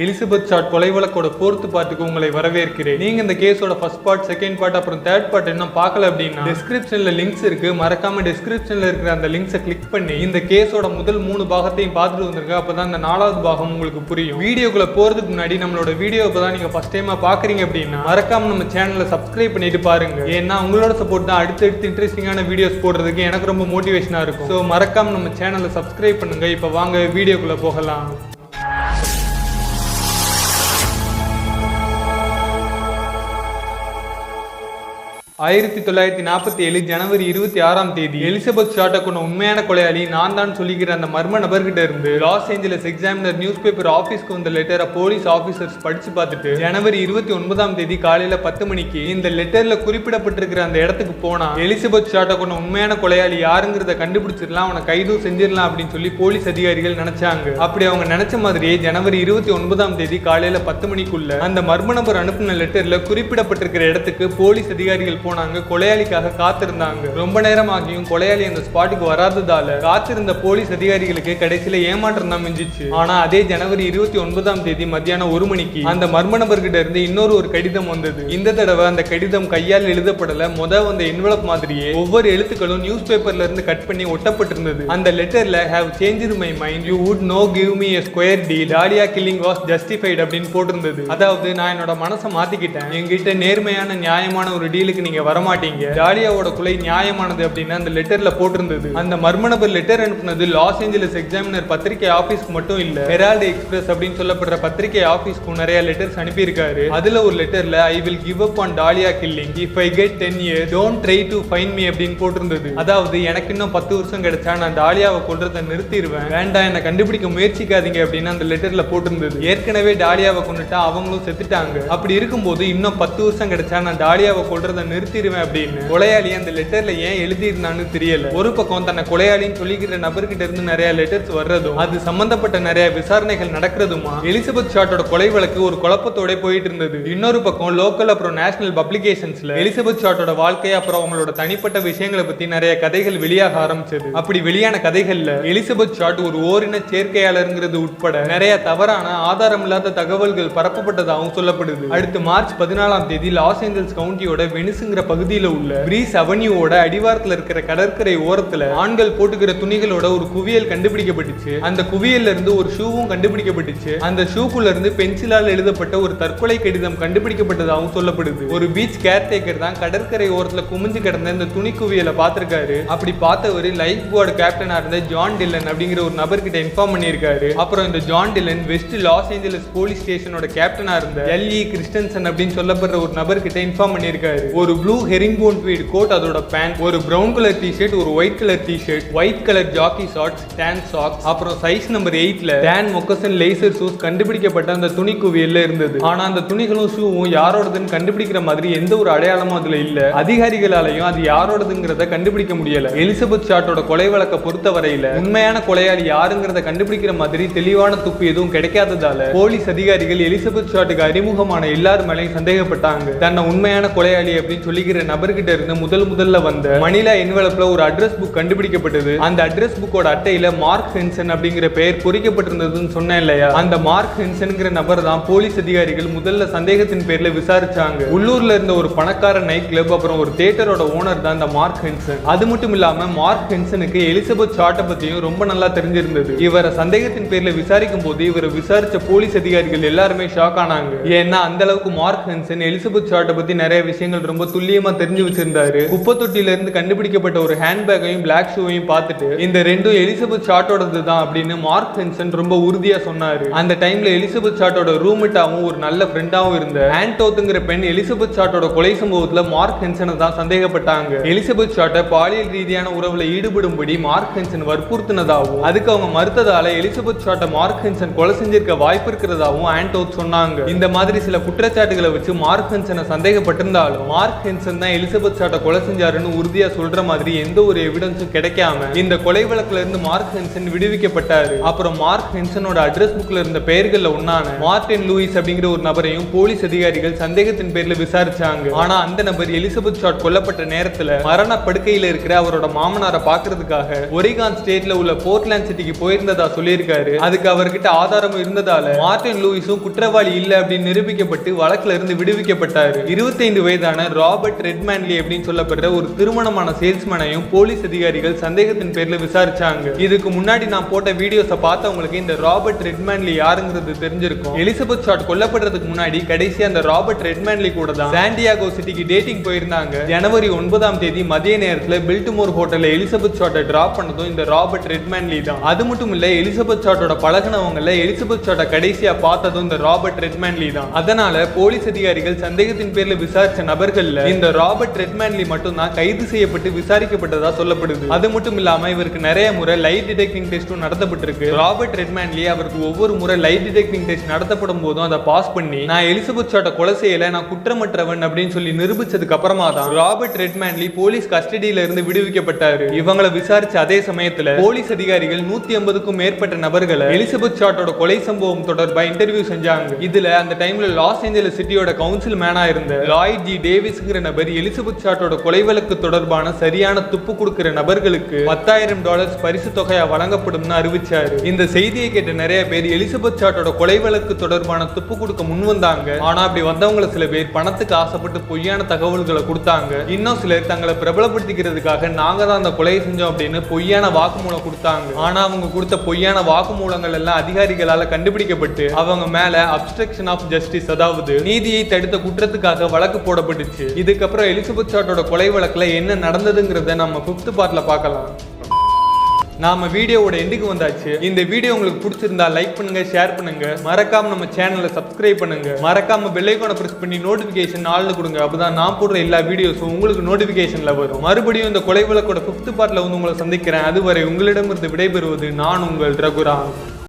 Elizabeth shot கொலை வழக்கோட fourth பார்ட்டுக்கு உங்களை வரவேற்கிறேன். நீங்க இந்த கேஸோட ஃபர்ஸ்ட் பார்ட் செகண்ட் பார்ட் அப்புறம் தேர்ட் பார்ட் என்ன பார்க்கல அப்படின்னா டிஸ்கிரிப்ஷன்ல லிங்க்ஸ் இருக்கு. மறக்காம டிஸ்கிரிப்ஷன்ல இருக்கிற அந்த லிங்க்ஸை கிளிக் பண்ணி இந்த கேஸோட முதல் மூணு பாகத்தையும் பார்த்துட்டு வந்திருக்க அப்பதான் இந்த நாலாவது பாகம் உங்களுக்கு புரியும். வீடியோக்குள்ள போறதுக்கு முன்னாடி நம்மளோட வீடியோ இப்பதான் நீங்க ஃபர்ஸ்ட் டைமா பாக்குறீங்க அப்படின்னா மறக்காம நம்ம சேனலை சப்ஸ்கிரைப் பண்ணிட்டு பாருங்க. ஏன்னா உங்களோட சப்போர்ட் தான் அடுத்தடுத்து இன்ட்ரெஸ்டிங்கான வீடியோஸ் போடுறதுக்கு எனக்கு ரொம்ப மோட்டிவேஷனா இருக்கும். ஸோ மறக்காம நம்ம சேனலை சப்ஸ்கிரைப் பண்ணுங்க. இப்போ வாங்க வீடியோக்குள்ள போகலாம். ஆயிரத்தி தொள்ளாயிரத்தி நாற்பத்தி ஏழு ஜனவரி இருபத்தி ஆறாம் தேதி எலிசபெத் ஷாட்டை கொண்ட உண்மையான கொலையாளி நான் தான் சொல்லிக்கிற அந்த மர்ம நபர்கிட்ட இருந்து Los Angeles Examiner news paper ஆஃபீஸ்க்கு வந்த லெட்டரை போலீஸ் ஆஃபீஸர்ஸ் படிச்சு பார்த்துட்டு ஜனவரி இருபத்தி ஒன்பதாம் தேதி காலையில பத்து மணிக்கு இந்த லெட்டர்ல குறிப்பிடப்பட்டிருக்கிற அந்த இடத்துக்கு போனா எலிசபெத் ஷாட்டை கொண்ட உண்மையான கொலையாளி யாருங்கிறத கண்டுபிடிச்சிடலாம் அவனை கைதும் செஞ்சிடலாம் அப்படின்னு சொல்லி போலீஸ் அதிகாரிகள் நினைச்சாங்க. அப்படி அவங்க நினைச்ச மாதிரியே ஜனவரி இருபத்தி ஒன்பதாம் தேதி காலையில பத்து மணிக்குள்ள அந்த மர்ம நபர் அனுப்பின லெட்டர்ல குறிப்பிடப்பட்டிருக்கிற இடத்துக்கு போலீஸ் அதிகாரிகள் போனாங்க கொலையாளிக்காக காத்திருந்தாங்க. ரொம்ப நேரம் ஆகியும் கொலையாளி அந்த ஸ்பாட்டுக்கு வராததால காத்திருந்த போலீஸ் அதிகாரிகளுக்கு கடைசியில ஏமாற்றம் தான் மிஞ்சிச்சு. ஆனா அதே ஜனவரி இருபத்தி ஒன்பதாம் தேதி மத்தியானம் ஒரு மணிக்கு அந்த மர்ம நபர்கிட்ட இருந்து இன்னொரு ஒரு கடிதம் வந்தது. இந்த தடவை அந்த கடிதம் கையால் எழுதப்படல. முத வந்த என்வலப் மாதிரியே ஒவ்வொரு எழுத்துக்களும் நியூஸ் பேப்பர்ல இருந்து கட் பண்ணி ஒட்டப்பட்டிருந்தது. அந்த லெட்டர்ல have change my mind you would no give me square D Dahlia killing was justified அப்படின்னு போட்டிருந்தது. அதாவது நான் என்னோட மனசை மாத்திக்கிட்டேன். என்கிட்ட நேர்மையான நியாயமான ஒரு டீலுக்கு நீங்க வரமாட்டீங்க. டாலியாவோட கொலை நியாயமானது அப்படின்னு அந்த லெட்டர்ல போட்டிருந்தது. அந்த மர்ம நபர் லெட்டர் அனுப்புனது லாஸ் ஏஞ்சலஸ் எக்ஸாமினர் பத்திரிகை ஆபீஸ்க்கு மட்டும் இல்ல ஹெரால்டு எக்ஸ்பிரஸ் அப்படின்னு சொல்லப்படுற பத்திரிகை ஆபீஸ்க்கு நிறைய லெட்டர்ஸ் அனுப்பியிருக்காரு. அதுல ஒரு லெட்டர்ல I will give up on Dahlia killing if I get ten year don't try to fine me அப்படின்னு போட்டிருந்தது. அதாவது எனக்கு இன்னும் பத்து வருஷம் கிடைச்சா நான் டாலியாவை கொல்றதை நிறுத்திடுவேன் வேண்டாம் என்னை கண்டுபிடிக்க முயற்சிக்காதீங்க அப்படின்னு அந்த லெட்டர்ல போட்டிருந்தது. ஏற்கனவே டாலியாவை கொண்டுட்டா அவங்களும் செத்துட்டாங்க. அப்படி இருக்கும்போது இன்னும் பத்து வருஷம் கிடைச்சா நான் டாலியாவை கொல்றதை நிறுத்திடுவேன் அப்படின்னு. கொலையாளி அந்த லெட்டர்ல ஏன் எழுதியிருந்தான்னு தெரியல. ஒரு பக்கம் தன்னை கொலையாளின்னு சொல்லிக்கிற நபர்கிட்ட இருந்து நிறைய லெட்டர்ஸ் வர்றதும் அது சம்பந்தப்பட்ட நிறைய விசாரணைகள் நடக்கிறதுமா? எலிசபெத் ஷாட்டோட கொலை வழக்கு ஒரு குழப்பத்தோட போயிட்டு இருந்தது. இன்னொரு பக்கம் லோக்கல் அப்புறம் நேஷனல் பப்ளிகேஷன்ஸ்ல எலிசபெத் ஷாட்டோட வாழ்க்கை அப்புறம் அவங்களோட தனிப்பட்ட விஷயங்களை பத்தி நிறைய கதைகள் வெளியாக ஆரம்பிச்சது. அப்படி வெளியான கதைகள்ல எலிசபெத் ஷாட் ஒரு ஓரின சேர்க்கையாளருங்கிறது உட்பட நிறைய தவறான ஆதாரம் இல்லாத தகவல்கள் பரப்பப்பட்டதாகவும் சொல்லப்படுது. அடுத்து மார்ச் பதினாலாம் தேதி லாஸ் ஏஞ்சல்ஸ் கவுண்டியோட ஹில்ஸ்ங்கிற பகுதியில உள்ள பிரீஸ் அவென்யூவோட அடிவாரத்துல இருக்கிற கடற்கரை ஓரத்துல ஆண்கள் போட்டுக்கிற துணிகளோட ஒரு குவியல் கண்டுபிடிக்கப்பட்டுச்சு. அந்த குவியல்ல இருந்து ஒரு ஷூவும் கண்டுபிடிக்கப்பட்டுச்சு. அந்த ஷூக்குள்ள இருந்து பென்சிலால் எழுதப்பட்ட ஒரு தற்கொலை கடிதம் கண்டுபிடிக்கப்பட்டதாகவும் சொல்லப்படுது. ஒரு பீச் கேர்டேக்கர் தான் கடற்கரை ஓரத்துல குமிஞ்சு கிடந்த இந்த துணி குவியலை பார்த்திருக்காரு. அப்படி பார்த்தவர் லைஃப் போர்டு கேப்டனா இருந்த ஜான் டில்லன் அப்படிங்கிற ஒரு நபர்கிட்ட இன்ஃபார்ம் பண்ணியிருக்காரு. அப்புறம் இந்த John Dillon West Los Angeles police ஸ்டேஷனோட கேப்டனா இருந்த எல்இ கிறிஸ்டன்சன் அப்படின்னு சொல்லப்படுற ஒரு நபர்கிட்ட இன்ஃபார்ம் பண்ணியிருக்காரு. ஒரு ப்ளூ ஹெரிம்போன் ட்வீட் கோட் அதோட பேண்ட் ஒரு பிரவுன் கலர் டிஷர்ட் ஒரு white colour T-shirt white colour jockey shorts tan socks அப்புறம் சைஸ் நம்பர் எயிட்ல டேன் மொக்கசன் லேசர் ஷூஸ் கண்டுபிடிக்கப்பட்ட அந்த துணி குவியல்ல இருந்தது. ஆனா அந்த துணிகளும் ஷூவும் யாரோடதுன்னு கண்டுபிடிக்கிற மாதிரி எந்த ஒரு அடையாளமும் அதுல இல்ல. அதிகாரிகளாலையும் அது யாரோடதுங்கிறத கண்டுபிடிக்க முடியல. எலிசபெத் ஷாட்டோட கொலை வழக்க பொறுத்த வரையில உண்மையான கொலையாளி யாருங்கிறத கண்டுபிடிக்கிற மாதிரி தெளிவான துப்பு எதுவும் கிடைக்காததால போலீஸ் அதிகாரிகள் எலிசபெத் ஷாட்டுக்கு அறிமுகமான எல்லார் மேலையும் சந்தேகப்பட்டாங்க. தன்னை உண்மையான கொலையாளி அப்படின்னு சொல்லிக்கிற நபர்கிட்ட இருந்து முதல் முதல்ல வந்த மணிலா என்வலப்ல ஒரு அட்ரஸ் புக் கண்டுபிடிக்கப்பட்டது. அந்த அட்ரஸ் புக்கோட அட்டையில மார்க் ஹென்சன் அப்படிங்கிற பெயர் பொறிக்கப்பட்டிருந்ததுன்னு சொன்னேன் இல்லையா? அந்த மார்க் ஹென்சன்ங்கிற நபர் தான் போலீஸ் அதிகாரிகள் முதல்ல சந்தேகத்தின் பேர்ல விசாரிச்சாங்க. உள்ளூர்ல இருந்த ஒரு பணக்கார நைட் கிளப் அப்புறம் ஒரு தியேட்டரோட ஓனர் தான் இந்த மார்க் ஹென்சன் அது மட்டும் இல்லாம மார்க் ஹென்சனுக்கு எலிசபெத் ஷாட்டை பத்தியும் ரொம்ப நல்லா தெரிஞ்சிருந்தது. இவரை சந்தேகத்தின் பேர்ல விசாரிக்கும் போது இவரை விசாரிச்ச போலீஸ் அதிகாரிகள் எல்லாருமே ஷாக் ஆனாங்க. ஏன்னா அந்த அளவுக்கு மார்க் ஹென்சன் எலிசபெத் ஷாட்டை பத்தி நிறைய விஷயங்கள் ரொம்ப துல்லியமா தெரிஞ்சு வச்சிருந்தாரு. குப்பை தொட்டில இருந்து கண்டுபிடிக்கப்பட்ட ஒரு ஹேண்ட்பேக்கையும் பிளாக் ஷூவையும் பார்த்துட்டு இந்த ரெண்டும் எலிசபெத் ஷாட்டோடது தான் அப்படின்னு மார்க் ஹென்சன் ரொம்ப உறுதியா சொன்னாரு. அந்த டைம்ல எலிசபெத் ஷாட்டோட ரூம்மேட்டாவும் ஒரு நல்ல ஃப்ரெண்டாவும் இருந்த ஆன்டோத்துங்கிற பெண் எலிசபெத் ஷாட்டோட கொலை சம்பவத்துல மார்க் ஹென்சனை தான் சந்தேகப்பட்டாங்க. எலிசபெத் ஷாட்டை பாலியல் ரீதியான உறவுல ஈடுபடும்படி மார்க் ஹென்சன் வற்புறுத்தினதாகவும் அதுக்கு அவங்க மறுத்ததால எலிசபெத் ஷாட்டை மார்க் ஹென்சன் கொலை செஞ்சிருக்க வாய்ப்பு இருக்கிறதாவும் ஆன்டோத் சொன்னாங்க. இந்த மாதிரி சில குற்றச்சாட்டுகளை வச்சு மார்க் ஹென்சனை சந்தேகப்பட்டிருந்தாலும் மார்க் ஹென்சன் தான் எலிசபெத் சாட்டை கொலை செஞ்சாருன்னு உறுதியா சொல்ற மாதிரி எந்த ஒரு எவிடன்ஸும் கிடைக்காம இந்த கொலை வழக்குல இருந்து மார்க் ஹென்சன் விடுவிக்கப்பட்டாரு. அப்புறம் மார்க் ஹென்சனோட அட்ரஸ் புக்ல இருந்த பெயர்கள்ல ஒன்னான மார்டின் லூயிஸ் அப்படிங்கிற ஒரு நபரையும் போலீஸ் அதிகாரிகள் சந்தேகத்தின் பேர்ல விசாரிச்சாங்க. ஆனா அந்த நபர் எலிசபெத் ஷாட் கொல்லப்பட்ட நேரத்துல மரண படுக்கையில இருக்கிற அவரோட மாமனாரை பாக்குறதுக்காக ஒரிகான் ஸ்டேட்ல உள்ள போர்ட்லாண்ட் சிட்டிக்கு போயிருந்ததா சொல்லியிருக்காரு. அதுக்கு அவர்கிட்ட ஆதாரம் இருந்ததால மார்டின் லூயிஸும் குற்றவாளி இல்ல அப்படின்னு நிரூபிக்கப்பட்டு வழக்குல இருந்து விடுவிக்கப்பட்டாரு. 25 வயதான ராபர்ட் ரெட்மேன்லி அப்படின்னு சொல்லப்படுற ஒரு திருமணமான சேல்ஸ்மேனையும் போலீஸ் அதிகாரிகள் சந்தேகத்தின் பேர்ல விசாரிச்சாங்க. இதுக்கு முன்னாடி நான் போட்ட வீடியோஸை பார்த்தவங்களுக்கு இந்த ராபர்ட் ரெட்மேன்லி யாருங்கிறது தெரிஞ்சிருக்கும். எலிசபெத் ஷாட் கொல்லப்படுறதுக்கு முன்னாடி கடைசியா அந்த ராபர்ட் ரெட்மேன்லி கூட தான் சாண்டியாகோ சிட்டிக்கு டேட்டிங் போயிருந்தாங்க. ஜனவரி ஒன்பதாம் தேதி மதிய நேரத்துல பில்டுமோர் ஹோட்டல்ல எலிசபெத் ஷாட்டை டிராப் பண்ணதும் இந்த ராபர்ட் ரெட்மேன்லி தான். அது மட்டும் இல்ல எலிசபெத் ஷாட்டோட பழகினவங்கல எலிசபெத் ஷாட்டை கடைசியா பார்த்ததும் இந்த ராபர்ட் ரெட்மேன்லி தான். அதனால போலீஸ் அதிகாரிகள் சந்தேகத்தின் பேர்ல விசாரிச்ச நபர்கள்ல இந்த ராபர்ட் ரெட்மேன்லி மட்டும் தான் கைது செய்யப்பட்டு விசாரிக்கப்பட்டதா சொல்லப்படுது. அது மட்டும் இல்லாம இவருக்கு நிறைய முறை லைட் டிடெக்டிங் டெஸ்டும் நடத்தப்பட்டிருக்கு. ராபர்ட் ரெட்மேன்லி அவருக்கு ஒவ்வொரு முறை லைட் டிடெக்டிங் டெஸ்ட் நடத்தப்படும் போதும் அதை பாஸ் பண்ணி நான் எலிசபெத் ஷாட்டை கொலை செய்யல நான் குற்றமற்றவன் அப்படின்னு சொல்லி நிரூபிச்சதுக்கு அப்புறமா தான் ராபர்ட் ரெட்மேன்லி போலீஸ் கஸ்டடியில இருந்து விடுவிக்கப்பட்டாரு. இவங்களை விசாரிச்ச அதே சமயத்துல போலீஸ் அதிகாரிகள் நூத்தி ஐம்பதுக்கும் மேற்பட்ட நபர்களை எலிசபெத் ஷாட்டோட கொலை சம்பவம் தொடர்பா இன்டர்வியூ செஞ்சாங்க. இதுல அந்த டைம்ல லாஸ் ஏஞ்சலஸ் சிட்டியோட கவுன்சில் மேனா இருந்த லாய்ட் ஜி டேவிஸ்க்கு டேவிஸ்ங்கிற நபர் எலிசபெத் ஷாட்டோட கொலை வழக்கு தொடர்பான சரியான துப்பு கொடுக்கிற நபர்களுக்கு பத்தாயிரம் டாலர்ஸ் பரிசு தொகையா வழங்கப்படும்னு அறிவிச்சாரு. இந்த செய்தியை கேட்ட நிறைய பேர் எலிசபெத் ஷாட்டோட கொலை வழக்கு தொடர்பான துப்பு கொடுக்க முன் வந்தாங்க. ஆனா அப்படி வந்தவங்கள சில பேர் பணத்துக்கு ஆசைப்பட்டு பொய்யான தகவல்களை கொடுத்தாங்க. இன்னும் சிலர் தங்களை பிரபலப்படுத்திக்கிறதுக்காக நாங்க தான் அந்த கொலையை செஞ்சோம் அப்படின்னு பொய்யான வாக்குமூலம் கொடுத்தாங்க. ஆனா அவங்க கொடுத்த பொய்யான வாக்குமூலங்கள் எல்லாம் அதிகாரிகளால கண்டுபிடிக்கப்பட்டு அவங்க மேல அப்ஸ்ட்ரக்ஷன் ஆஃப் ஜஸ்டிஸ் அதாவது நீதியை தடுத்த குற்றத்துக்காக வழக்கு போடப்பட்டுச்சு. இதுக்கப்புறம் எலிசபெத் ஷாட்டோட கொலை வழக்கில் என்ன நடந்ததுங்கிறத நம்ம ஃபிஃப்த் பார்ட்டில் பார்க்கலாம். நாம வீடியோவோட எண்டுக்கு வந்தாச்சு. இந்த வீடியோ உங்களுக்கு பிடிச்சிருந்தா லைக் பண்ணுங்க ஷேர் பண்ணுங்க. மறக்காம நம்ம சேனலை சப்ஸ்கிரைப் பண்ணுங்க. மறக்காம பெல் பிரஸ் பண்ணி நோட்டிபிகேஷன் ஆள்னு கொடுங்க. அப்பதான் நான் போடுற எல்லா வீடியோஸும் உங்களுக்கு நோட்டிபிகேஷன்ல வரும். மறுபடியும் இந்த கொலை வழக்கோட ஃபிஃப்த் பார்ட்ல வந்து உங்களை சந்திக்கிறேன். அதுவரை உங்களிடமிருந்து விடைபெறுவது நான் உங்கள் ரகுராம்.